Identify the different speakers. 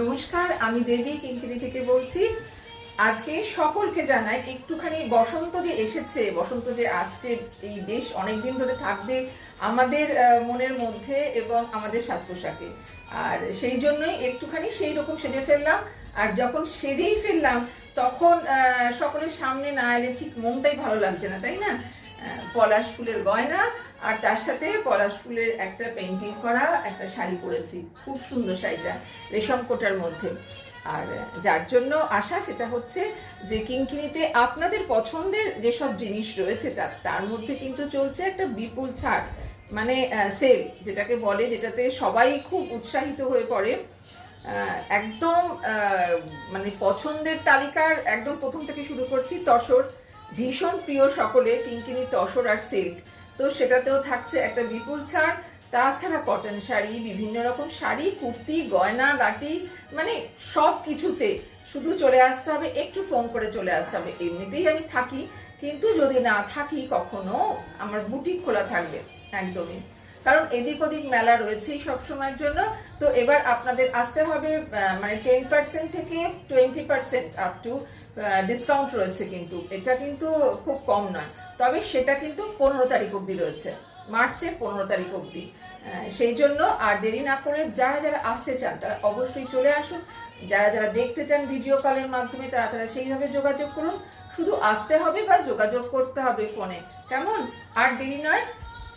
Speaker 1: নমস্কার, আমি দেবী কিঙ্কিরি থেকে বলছি। আজকে সকলকে জানাই একটুখানি বসন্ত যে এসেছে, বসন্ত যে আসছে, এই বেশ অনেকদিন ধরে থাকবে আমাদের মনের মধ্যে এবং আমাদের সাত পোশাকে আর সেই জন্যই একটুখানি সেই রকম সেজে ফেললাম। আর যখন সেজেই ফেললাম তখন সকলের সামনে না এলে ঠিক মনটাই ভালো লাগছে না, তাই না? পলাশ ফুলের গয়না আর তার সাথে পলাশ ফুলের একটা পেন্টিং করা, একটা শাড়ি পরেছি। খুব সুন্দর শাড়িটা, রেশম কোটার মধ্যে। আর, যার জন্য আশা সেটা হচ্ছে যে কিঙ্কিনিতে আপনাদের পছন্দের যেসব জিনিস রয়েছে তার তার মধ্যে কিন্তু চলছে একটা বিপুল ছাড়। মানে সেল যেটাকে বলে, যেটাতে সবাই খুব উৎসাহিত হয়ে পড়ে। একদম মানে পছন্দের তালিকার একদম প্রথম থেকে শুরু করছি তসর। ভীষণ প্রিয় সকলে কিঙ্কিনি তসর আর সিল্ক। তো সেটাতেও থাকছে একটা বিপুল ছাড়। তাছাড়া কটন শাড়ি, বিভিন্ন রকম শাড়ি, কুর্তি, গয়না গাটি মানে সব কিছুতে শুধু চলে আসতে হবে, একটু ফোন করে চলে আসতে হবে। এমনিতেই আমি থাকি, কিন্তু যদি না থাকি কখনো, আমার বুটিক খোলা থাকবে, একদমই। কারণ এদিক ওদিক মেলা রয়েছেই সব সময়ের জন্য। তো এবার আপনাদের আসতে হবে মানে টেন পার্সেন্ট থেকে twenty percent up to discount রয়েছে কিন্তু। এটা কিন্তু খুব কম নয়। তবে সেটা কিন্তু পনেরো তারিখ অবধি রয়েছে। মার্চের পনেরো তারিখ অবধি। সেই জন্য আর দেরি না করে যারা যারা আসতে চান, তারা অবশ্যই চলে আসুন। যারা যারা দেখতে চান ভিডিও কলের মাধ্যমে, তারা তারা সেইভাবে যোগাযোগ করুন। শুধু আসতে হবে বা যোগাযোগ করতে হবে ফোনে কেমন? আর দেরি নয়